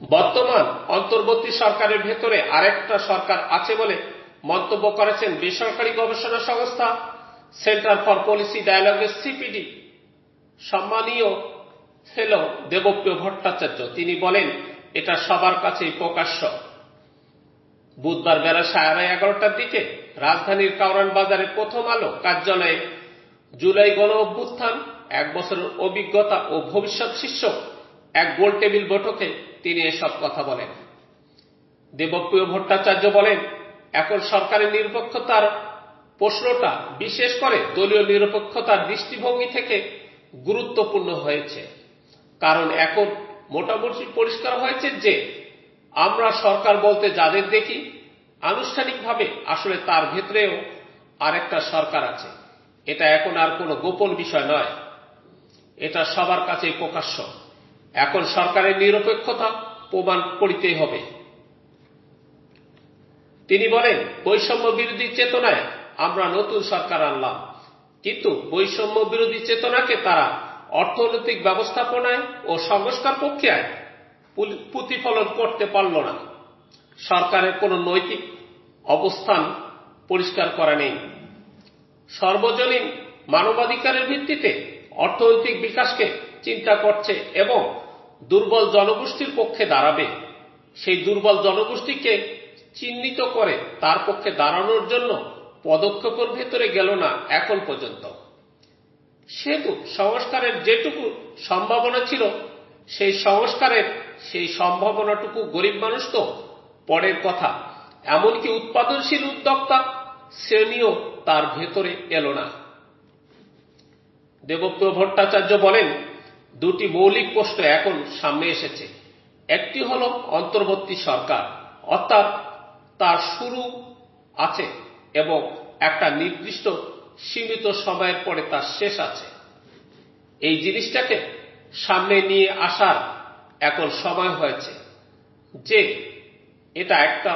বর্তমান অন্তর্বর্তী সরকারের ভেতরে আরেকটা সরকার আছে বলে মন্তব্য করেছেন বেসরকারি গবেষণা সংস্থা সেন্টার ফর পলিসি ডায়ালগের সিপিডি। সম্মানীয় ফেলো দেবপ্রিয় ভট্টাচার্য, তিনি বলেন, এটা সবার কাছেই প্রকাশ্য। বুধবার বেলা সাড়ে এগারোটার দিকে রাজধানীর কাউরান বাজারে প্রথম আলো কার্যালয়ে জুলাই গণ অভ্যুত্থান এক বছরের অভিজ্ঞতা ও ভবিষ্যৎ শীর্ষক এক গোল টেবিল বৈঠকে তিনি এসব কথা বলেন। দেবপ্রিয় ভট্টাচার্য বলেন, এখন সরকারের নিরপেক্ষতার প্রশ্নটা বিশেষ করে দলীয় নিরপেক্ষতার দৃষ্টিভঙ্গি থেকে গুরুত্বপূর্ণ হয়েছে। কারণ এখন মোটামুটি পরিষ্কার হয়েছে যে, আমরা সরকার বলতে যাদের দেখি, আনুষ্ঠানিকভাবে আসলে তার ভেতরেও আরেকটা সরকার আছে। এটা এখন আর কোনো গোপন বিষয় নয়। এটা সবার কাছেই প্রকাশ্য। এখন সরকারের নিরপেক্ষতা প্রমাণ করিতেই হবে। তিনি বলেন, বৈষম্য বিরোধী চেতনায় আমরা নতুন সরকার আনলাম। কিন্তু বৈষম্য বিরোধী চেতনাকে তারা অর্থনৈতিক ব্যবস্থাপনায় ও সংস্কার প্রক্রিয়ায় প্রতিফলন করতে পারল না। সরকারের কোনো নৈতিক অবস্থান পরিষ্কার করা নেই। সর্বজনীন মানবাধিকারের ভিত্তিতে অর্থনৈতিক বিকাশকে চিন্তা করছে এবং দুর্বল জনগোষ্ঠীর পক্ষে দাঁড়াবে। সেই দুর্বল জনগোষ্ঠীকে চিহ্নিত করে তার পক্ষে দাঁড়ানোর জন্য পদক্ষেপের ভেতরে গেল না এখন পর্যন্ত। সেতু সংস্কারের যেটুকু সম্ভাবনা ছিল, সেই সংস্কারের সেই সম্ভাবনাটুকু গরিব মানুষ তো পরের কথা। এমনকি উৎপাদনশীল উদ্যোক্তা শ্রেণীও তার ভেতরে এলো না। দেবপ্রিয় ভট্টাচার্য বলেন দুটি মৌলিক প্রশ্ন এখন সামনে এসেছে। একটি হল অন্তর্বর্তী সরকার, অর্থাৎ তার শুরু আছে এবং একটা নির্দিষ্ট সীমিত সময়ের পরে তার শেষ আছে। এই জিনিসটাকে সামনে নিয়ে আসার এখন সময় হয়েছে যে এটা একটা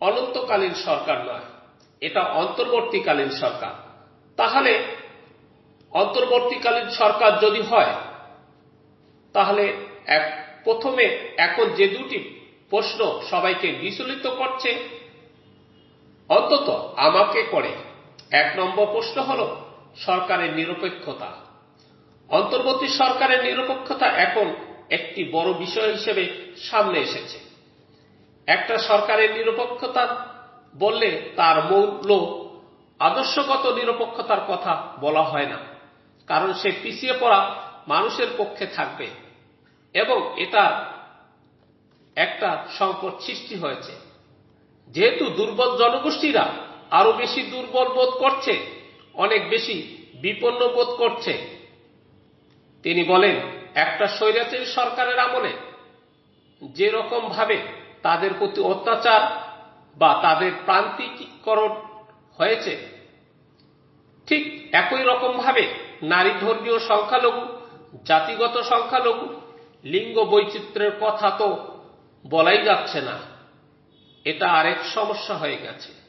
অনন্তকালীন সরকার নয়, এটা অন্তর্বর্তীকালীন সরকার। তাহলে অন্তর্বর্তীকালীন সরকার যদি হয় তাহলে প্রথমে এখন যে দুটি প্রশ্ন সবাইকে বিচলিত করছে, অন্তত আমাকে করে। এক নম্বর প্রশ্ন হল সরকারের নিরপেক্ষতা। অন্তর্বর্তী সরকারের নিরপেক্ষতা এখন একটি বড় বিষয় হিসেবে সামনে এসেছে। একটা সরকারের নিরপেক্ষতা বললে তার মূল্য আদর্শগত নিরপেক্ষতার কথা বলা হয় না, কারণ সে পিছিয়ে পড়া মানুষের পক্ষে থাকবে। এবং এটা একটা সংকট সৃষ্টি হয়েছে। যেহেতু দুর্বল জনগোষ্ঠীরা আরও বেশি দুর্বল বোধ করছে, অনেক বেশি বিপন্ন বোধ করছে। তিনি বলেন, একটা স্বৈরাচারী সরকারের আমলে যে রকম ভাবে তাদের প্রতি অত্যাচার বা তাদের প্রান্তিকীকরণ হয়েছে, ঠিক একই রকম ভাবে নারী ধর্মীয় সংখ্যালঘু, জাতিগত সংখ্যালঘু লিঙ্গ বৈচিত্র্যের কথা তো বলাই যাচ্ছে না। এটা আরেক সমস্যা হয়ে গেছে।